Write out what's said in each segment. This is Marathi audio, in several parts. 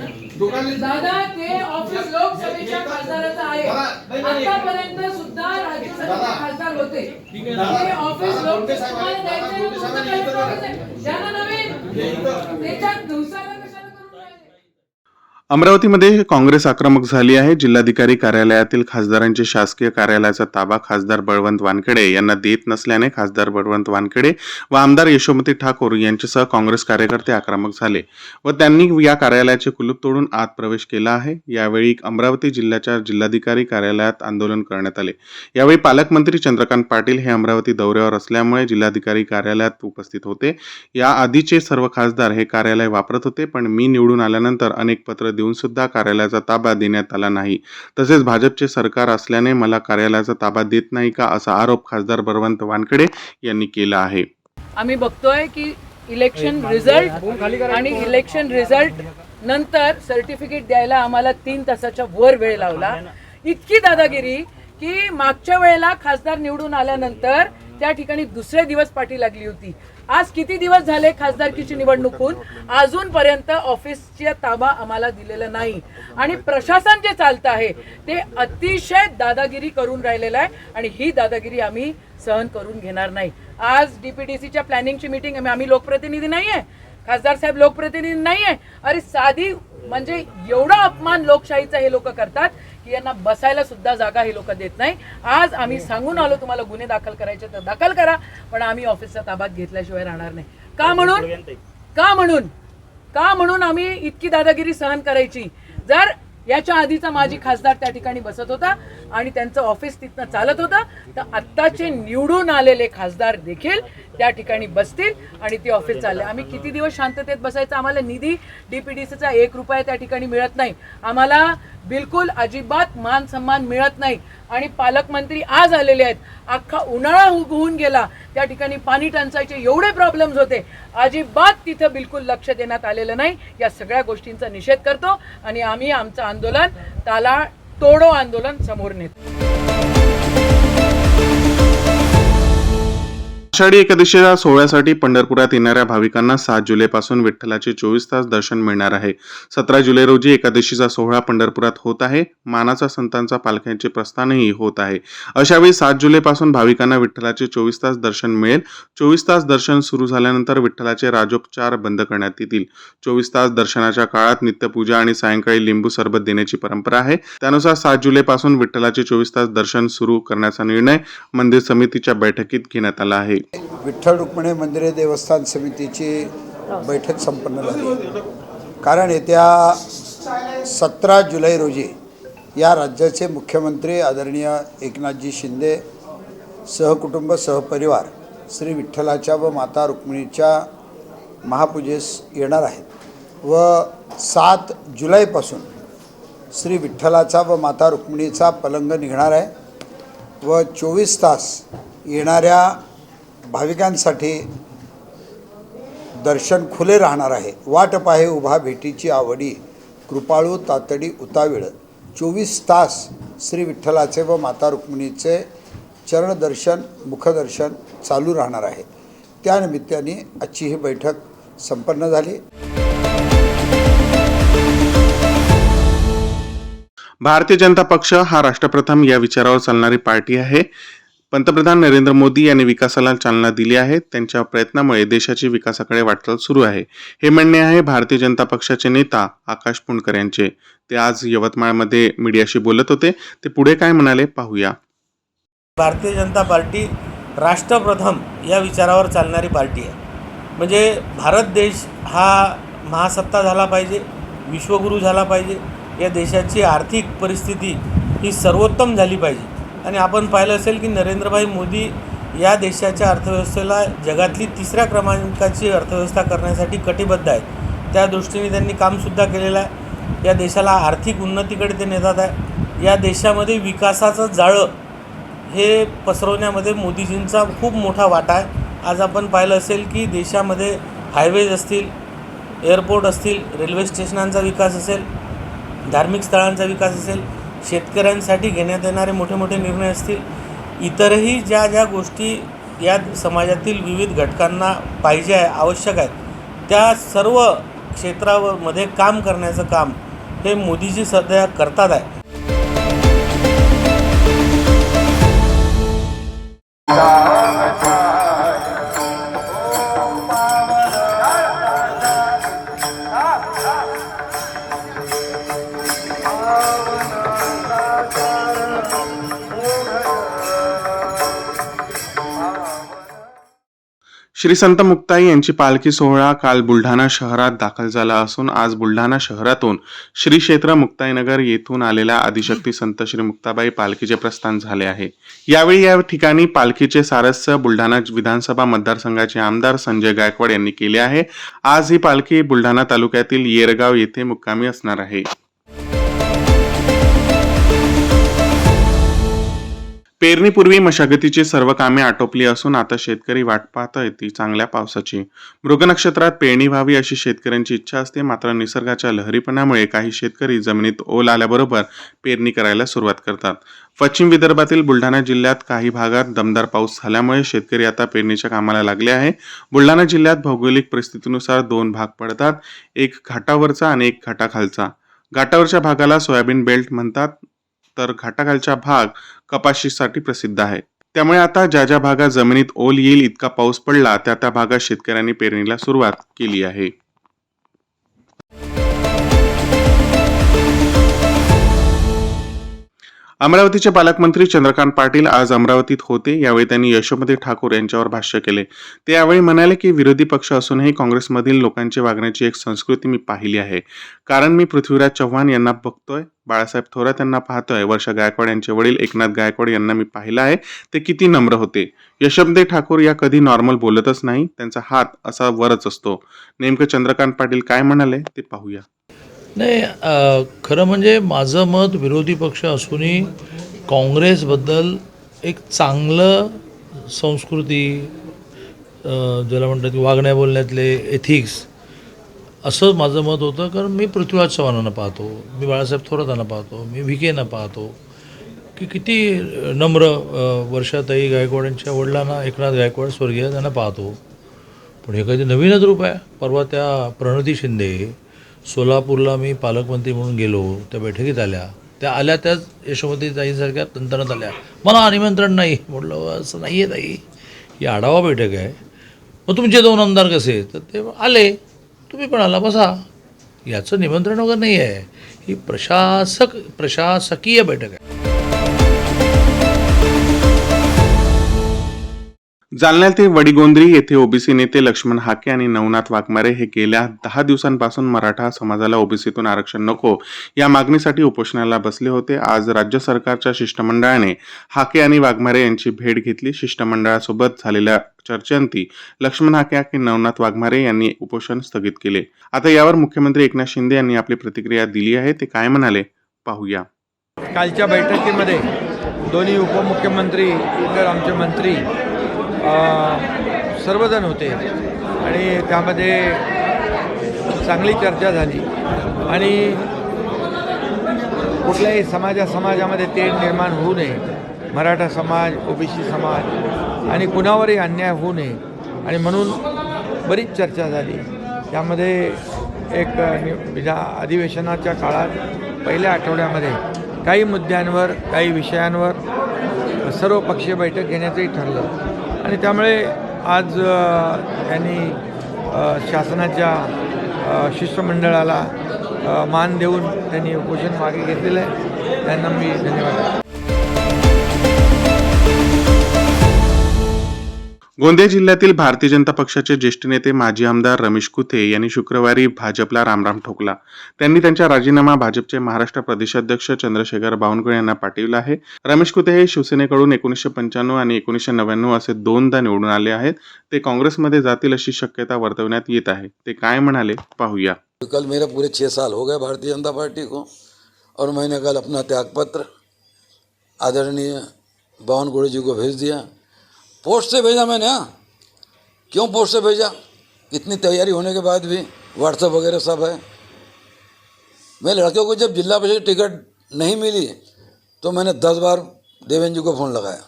दादा ते ऑफिस लोकसभेच्या खासदाराचं आहे. आतापर्यंत सुद्धा राज्यसभेचे खासदार होते. ते ऑफिस लोकसभेला द्यायचं नवीन त्याच्यात दिवसाला? अमरावतीमध्ये काँग्रेस आक्रमक झाली आहे. जिल्हाधिकारी कार्यालयातील खासदारांचे शासकीय कार्यालयाचा ताबा खासदार बळवंत वानखेडे यांना देत नसल्याने खासदार बळवंत वानखेडे व आमदार यशोमती ठाकूर यांच्यासह काँग्रेस कार्यकर्ते आक्रमक झाले व त्यांनी या कार्यालयाचे कुलूप तोडून आत प्रवेश केला आहे. यावेळी अमरावती जिल्ह्याच्या जिल्हाधिकारी कार्यालयात आंदोलन करण्यात आले. यावेळी पालकमंत्री चंद्रकांत पाटील हे अमरावती दौऱ्यावर असल्यामुळे जिल्हाधिकारी कार्यालयात उपस्थित होते. याआधीचे सर्व खासदार हे कार्यालय वापरत होते पण मी निवडून आल्यानंतर अनेक पत्र देऊन सुद्धा कार्यालयाचा ताबा देण्यात आला नाही. तसेच भाजपचे सरकार असल्याने मला कार्यालयाचा ताबा देत नाही का असा आरोप खासदार बळवंत वानखेडे यांनी केला आहे. आम्ही बघतोय की इलेक्शन रिझल्ट आणि इलेक्शन रिझल्ट नंतर सर्टिफिकेट द्यायला आम्हाला तीन तासाच्या वर वेळ लावला. इतकी दादागिरी की मागच्या वेळेला खासदार निवडून आल्यानंतर त्या ठिकाणी दुसरे दिवस पाठी लागली होती. आज किती दिवस झाले खासदारकीची निवडणूक होऊन? अजूनपर्यंत ऑफिसच्या ताबा आम्हाला दिलेला नाही. आणि प्रशासन जे चालतं आहे ते अतिशय दादागिरी करून राहिलेलं आहे आणि ही दादागिरी आम्ही सहन करून घेणार नाही. आज डीपीडीसीच्या प्लॅनिंगची मीटिंग आम्ही लोकप्रतिनिधी नाही आहे खासदार साहेब लोकप्रतिनिधी नाही आहे अरे साधी म्हणजे एवढा अपमान लोकशाहीचा हे लोक करतात की यांना बसायला सुद्धा जागा हे लोक देत नाही. आज आम्ही सांगून आलो तुम्हाला गुन्हे दाखल करायचे तर दाखल करा पण आम्ही ऑफिसचा ताब्यात घेतल्याशिवाय राहणार नाही. का म्हणून? का म्हणून? का म्हणून आम्ही इतकी दादागिरी सहन करायची? जर याच्या आधीचा माजी खासदार त्या ठिकाणी बसत होता आणि त्यांचं ऑफिस तिथनं चालत होतं तर आत्ताचे निवडून आलेले खासदार देखील त्या ठिकाणी बसतील आणि ते ऑफिस चालले. आम्ही किती दिवस शांततेत बसायचं? आम्हाला निधी डीपीडीसीचा एक रुपया त्या ठिकाणी मिळत नाही. आम्हाला बिलकुल अजिबात मान सन्मान मिळत नाही. आणि पालकमंत्री आज आलेले आहेत. अख्खा उन्हाळा हु- होऊन गेला. त्या ठिकाणी पाणी टंचाईचे एवढे प्रॉब्लेम्स होते. अजिबात तिथं बिलकुल लक्ष देण्यात आलेलं नाही. या सगळ्या गोष्टींचा निषेध करतो आणि आम्ही आमचं आंदोलन त्याला तोडो आंदोलन समोर नेतो. आषाढी एकादशीच्या सोहळ्यासाठी पंढरपुरात येणाऱ्या भाविकांना सात जुलैपासून विठ्ठलाचे चोवीस तास दर्शन मिळणार आहे. सतरा जुलै रोजी एकादशीचा सोहळा पंढरपुरात होत आहे. मानाचा संतांचा पालख्यांचे प्रस्थानही होत आहे. अशावेळी सात जुलैपासून भाविकांना विठ्ठलाचे चोवीस तास दर्शन मिळेल. चोवीस तास दर्शन सुरू झाल्यानंतर विठ्ठलाचे राजोपचार बंद करण्यात येतील. चोवीस तास दर्शनाच्या काळात नित्यपूजा आणि सायंकाळी लिंबू सरबत देण्याची परंपरा आहे. त्यानुसार सात जुलैपासून विठ्ठलाचे चोवीस तास दर्शन सुरू करण्याचा निर्णय मंदिर समितीच्या बैठकीत घेण्यात आला आहे. विठ्ठल रुक्मिणी मंदिरे देवस्थान समितीची बैठक संपन्न झाली. कारण येत्या सतरा जुलै रोजी या राज्याचे मुख्यमंत्री आदरणीय एकनाथजी शिंदे सहकुटुंब सहपरिवार श्री विठ्ठलाच्या व माता रुक्मिणीच्या महापूजेस येणार आहेत व सात जुलैपासून श्री विठ्ठलाचा व माता रुक्मिणीचा पलंग निघणार आहे व चोवीस तास येणाऱ्या भाविकांसाठी दर्शन खुले राहणार आहे. वाट पाहे उभा भेटीची आवडी कृपाळू तातडी उतावीळ. चोवीस तास श्री विठ्ठलाचे व माता रुक्मिणीचे चरणदर्शन मुखदर्शन चालू राहणार आहे. त्यानिमित्ताने आजची ही बैठक संपन्न झाली. भारतीय जनता पक्ष हा राष्ट्रप्रथम या विचारावर चालणारी पार्टी आहे. पंतप्रधान नरेंद्र मोदी यांनी विकासाला चालना दिली आहे. त्यांच्या प्रयत्नामुळे देशाची विकासाकडे वाटचाल सुरू आहे. हे म्हणणे आहे भारतीय जनता पक्षाचे नेता आकाश पुणकर यांचे. ते आज यवतमाळमध्ये मीडियाशी बोलत होते. ते पुढे काय म्हणाले पाहूया. भारतीय जनता पार्टी राष्ट्रप्रथम या विचारावर चालणारी पार्टी आहे. म्हणजे भारत देश हा महासत्ता झाला पाहिजे विश्वगुरू झाला पाहिजे. या देशाची आर्थिक परिस्थिती ही सर्वोत्तम झाली पाहिजे. आणि आपण पाहिलं असेल की नरेंद्रभाई मोदी या देशाच्या अर्थव्यवस्थेला जगातली तिसऱ्या क्रमांकाची अर्थव्यवस्था करण्यासाठी कटिबद्ध आहेत. त्या दृष्टीने त्यांनी कामसुद्धा केलेलं आहे. या देशाला आर्थिक उन्नतीकडे ते नेतात आहे. या देशामध्ये विकासाचं जाळं हे पसरवण्यामध्ये मोदीजींचा खूप मोठा वाटा आहे. आज आपण पाहिलं असेल की देशामध्ये हायवेज असतील एअरपोर्ट असतील रेल्वे स्टेशनांचा विकास असेल धार्मिक स्थळांचा विकास असेल शेतकऱ्यांसाठी घेण्यात येणारे मोठे मोठे निर्णय असतील. इतरही ज्या ज्या गोष्टी या समाजातील विविध घटकांना पाहिजे आहे आवश्यक आहेत त्या सर्व क्षेत्रामध्ये काम करण्याचं काम हे मोदीजी सध्या करतात आहे. श्री संत मुक्ताई यांची पालखी सोहळा काल बुलढाणा शहरात दाखल झाला असून आज बुलढाणा शहरातून श्री क्षेत्र मुक्ताईनगर येथून आलेल्या आदिशक्ती संत श्री मुक्ताबाई पालखीचे प्रस्थान झाले आहे. यावेळी या ठिकाणी पालखीचे सारस्य बुलढाणा विधानसभा मतदारसंघाचे आमदार संजय गायकवाड यांनी केले आहे. आज ही पालखी बुलढाणा तालुक्यातील येरगाव येथे मुक्कामी असणार आहे. पेरणीपूर्वी मशागतीची सर्व कामे आटोपली असून आता शेतकरी वाट पाहत आहेत ती चांगल्या पावसाची. मृग नक्षत्रात पेरणी व्हावी अशी शेतकऱ्यांची इच्छा असते मात्र निसर्गाच्या लहरीपणामुळे काही शेतकरी जमिनीत ओल आल्याबरोबर पेरणी करायला सुरुवात करतात. पश्चिम विदर्भातील बुलढाणा जिल्ह्यात काही भागात दमदार पाऊस झाल्यामुळे शेतकरी आता पेरणीच्या कामाला लागले आहे. बुलढाणा जिल्ह्यात भौगोलिक परिस्थितीनुसार दोन भाग पडतात एक घाटावरचा आणि एक घाटाखालचा. घाटावरच्या भागाला सोयाबीन बेल्ट म्हणतात. तर घाटाखालचा भाग कपाशीसाठी प्रसिद्ध आहे. त्यामुळे आता ज्या ज्या भागात जमिनीत ओल येईल इतका पाऊस पडला त्या त्या भागात शेतकऱ्यांनी पेरणीला सुरुवात केली आहे. अमरावतीचे पालकमंत्री चंद्रकांत पाटील आज अमरावतीत होते. यावेळी त्यांनी यशोमती ठाकूर यांच्यावर भाष्य केले. ते यावेळी म्हणाले की विरोधी पक्ष असूनही काँग्रेसमधील लोकांची वागण्याची एक संस्कृती मी पाहिली आहे. कारण मी पृथ्वीराज चव्हाण यांना बघतोय बाळासाहेब थोरात यांना पाहतोय वर्षा गायकवाड यांचे वडील एकनाथ गायकवाड यांना मी पाहिलं आहे. ते किती नम्र होते. यशोमती ठाकूर या कधी नॉर्मल बोलतच नाही त्यांचा हात असा वरच असतो. नेमकं चंद्रकांत पाटील काय म्हणाले ते पाहूया. नाही खरं म्हणजे माझं मत विरोधी पक्ष असूनही काँग्रेसबद्दल एक चांगलं संस्कृती ज्याला म्हणतात की वागण्या बोलण्यातले एथिक्स असं माझं मत होतं. कारण मी पृथ्वीराज चव्हाणांना पाहतो मी बाळासाहेब थोरातांना पाहतो मी व्हिकेंना पाहतो. की किती नम्र वर्षातही गायकवाड गायकवाडांच्या वडिलांना एकनाथ गायकवाड स्वर्गीय त्यांना पाहतो. पण हे कधी नवीनच रूप आहे. परवा त्या प्रणती शिंदे सोलापूरला मी पालकमंत्री म्हणून गेलो त्या बैठकीत आल्या. त्या आल्या त्याच यशोमती ताईंसारख्या तंत्रणात आल्या. मला निमंत्रण नाही. म्हटलं असं नाही आहे ताई. ही आढावा बैठक आहे. मग तुमचे दोन आमदार कसे? तर ते आले. तुम्ही पण आला बसा. याचं निमंत्रण वगैरे नाही आहे ही प्रशासक प्रशासकीय बैठक आहे. जालन्यातील वडीगोंद्री येथे ओबीसी नेते लक्ष्मण हाके आणि नवनाथ वाघमारे हे गेल्या दहा दिवसांपासून मराठा समाजाला ओबीसीतून आरक्षण नको या मागणीसाठी उपोषणाला बसले होते. आज राज्य सरकारच्या शिष्टमंडळाने हाके आणि वाघमारे यांची भेट घेतली. शिष्टमंडळासोबत झालेल्या चर्चेअंती लक्ष्मण हाके आणि नवनाथ वाघमारे यांनी उपोषण स्थगित केले. आता यावर मुख्यमंत्री एकनाथ शिंदे यांनी आपली प्रतिक्रिया दिली आहे. ते काय म्हणाले? पाहूया. कालच्या बैठकीमध्ये दोन्ही उपमुख्यमंत्री इतर आमचे मंत्री सर्वजण होते. आणि त्यामध्ये चांगली चर्चा झाली. आणि कुठल्याही समाजा समाजामध्ये तेढ निर्माण होऊ नये. मराठा समाज ओबीसी समाज आणि कुणावरही अन्याय होऊ नये. आणि म्हणून बरीच चर्चा झाली. त्यामध्ये एक विधा अधिवेशनाच्या काळात पहिल्या आठवड्यामध्ये काही मुद्द्यांवर काही विषयांवर सर्व पक्षीय बैठक घेण्याचंही ठरलं. आणि त्यामुळे आज त्यांनी शासनाच्या शिष्टमंडळाला मान देऊन त्यांनी उपोषण मागे घेतलेलं आहे. त्यांना मी धन्यवाद गोंदिया जिल्ह्यातील भारतीय जनता पक्षाचे ज्येष्ठ नेते माजी आमदार रमेश कुथे यांनी शुक्रवारी भाजपला रामराम ठोकला. त्यांनी त्यांचा राजीनामा भाजपचे महाराष्ट्र प्रदेशाध्यक्ष चंद्रशेखर बावनकुळे यांना पाठविला आहे. रमेश कुथे हे शिवसेनेकडून एकोणीसशे पंच्याण्णव आणि एकोणीसशे नव्याण्णव असे दोनदा निवडून आले आहेत. ते काँग्रेसमध्ये जातील अशी शक्यता वर्तवण्यात येत आहे. ते काय म्हणाले पाहूया. कल मेरा पूरे छः साल हो गए भारतीय जनता पार्टी को और मैंने कल अपना त्यागपत्र आदरणीय बावन गोड़े जी को भेज दिया. पोस्ट से भेजा मैंने हाँ। क्यों पोस्ट से भेजा? इतनी तैयारी होने के बाद भी व्हाट्सएप वगैरह सब है। मैं लड़के को जब जिला परिषद टिकट नहीं मिली तो मैंने दस बार देवेंद्र जी को फ़ोन लगाया।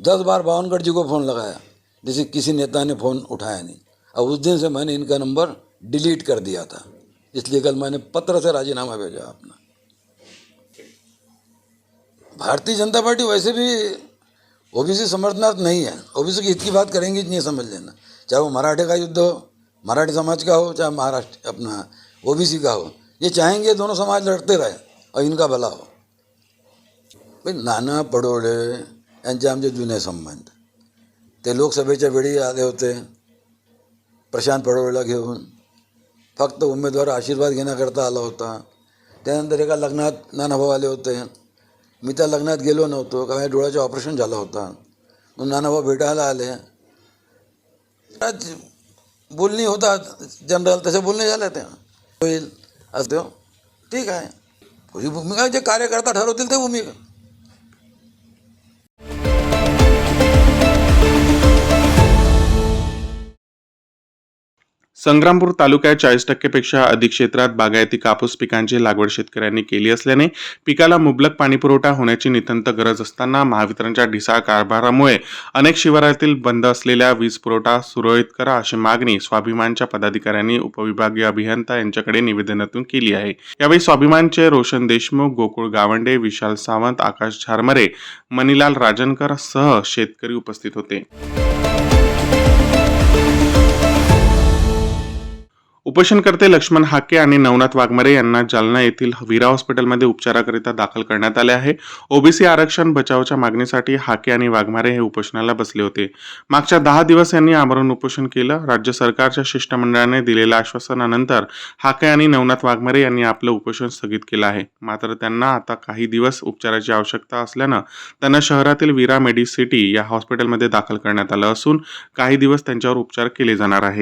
दस बार बावनगढ़ जी को फ़ोन लगाया, जैसे किसी नेता ने फ़ोन उठाया नहीं। अब उस दिन से मैंने इनका नंबर डिलीट कर दिया था। इसलिए कल मैंने पत्र से राजीनामा भेजा अपना। भारतीय जनता पार्टी वैसे भी ओबीसी समर्थनार्थ नहीं है। ओबीसी की हित की बात करेंगे नहीं समझ लेना। चाहे वो मराठे का युद्ध हो मराठी समाज का हो चाहे महाराष्ट्र अपना ओबीसी का हो ये चाहेंगे दोनों समाज लड़ते रहे और इनका भला हो। भाई नाना पडोळे यांचे आमचे जुने संबंध। ते लोकसभेच्या वेळी आले होते प्रशांत पडोळेला घेऊन। फक्त उमेदवार आशीर्वाद घेण्याकरता आला होता। त्यानंतर एका लग्नात नानाभाऊ आले होते। मी त्या लग्नात गेलो नव्हतो कारण डोळ्याचं ऑपरेशन झालं होता. मग नानाभाऊ भेटायला आले. बोलणी होतात जनरल तसे बोलणे झाले त्या होईल असं ठीक आहे. ही भूमिका जे कार्यकर्ता ठरवतील ते भूमिका. संग्रामपूर तालुक्यात चाळीस टक्केपेक्षा अधिक क्षेत्रात बागायती कापूस पिकांची लागवड शेतकऱ्यांनी केली असल्याने पिकाला मुबलक पाणीपुरवठा होण्याची नितांत गरज असताना महावितरणच्या ढिसाळ कारभारामुळे अनेक शिवारातील बंद असलेल्या वीज पुरवठा सुरळीत करा अशी मागणी स्वाभिमानच्या पदाधिकाऱ्यांनी उपविभागीय अभियंता यांच्याकडे निवेदनातून केली आहे. यावेळी स्वाभिमानचे रोशन देशमुख गोकुळ गावंडे विशाल सावंत आकाश झारमरे मनीलाल राजनकर सह शेतकरी उपस्थित होते. उपोषणकर्ते लक्ष्मण हाके आणि नवनाथ वाघमारे यांना जालना येथील वीरा हॉस्पिटलमध्ये उपचाराकरिता दाखल करण्यात आले आहे. ओबीसी आरक्षण बचावच्या मागणीसाठी हाके आणि वाघमारे हे उपोषणाला बसले होते. मागच्या दहा दिवस यांनी आमरण उपोषण केलं. राज्य सरकारच्या शिष्टमंडळाने दिलेल्या आश्वासनानंतर हाके आणि नवनाथ वाघमारे यांनी आपलं उपोषण स्थगित केलं आहे. मात्र त्यांना आता काही दिवस उपचाराची आवश्यकता असल्यानं त्यांना शहरातील वीरा मेडिसिटी या हॉस्पिटलमध्ये दाखल करण्यात आलं असून काही दिवस त्यांच्यावर उपचार केले जाणार आहे.